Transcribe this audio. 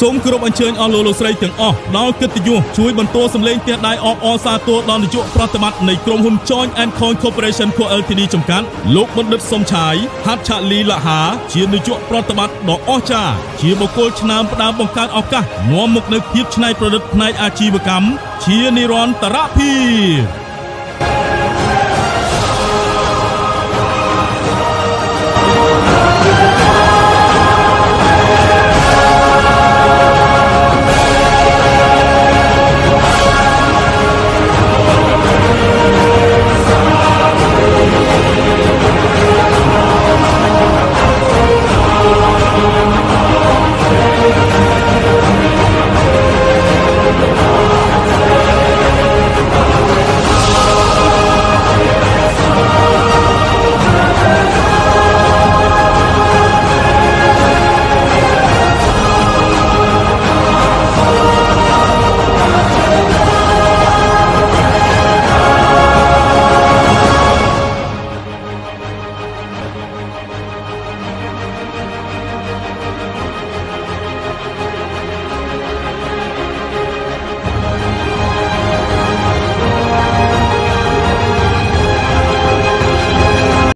សូមគោរពអញ្ជើញអស់លោកលោកស្រីទាំងអស់ដល់កិត្តិយសជួយបន្តសម្លេងទះដៃអបអរសាទរដល់នាយកប្រតិបត្តិនៃក្រុមហ៊ុន Joint and Coin Corporation Co Ltd ចំកាត់លោកបណ្ឌិតសំឆាយហាត់ឆាលីលហា ជានាយកប្រតិបត្តិដ៏អស្ចារ្យជាបុគ្គលឆ្នើមផ្ដើមបង្កើតឱកាសនាំមកនូវភាពច្នៃប្រឌិតផ្នែកអាជីវកម្មជានិរន្តរភាព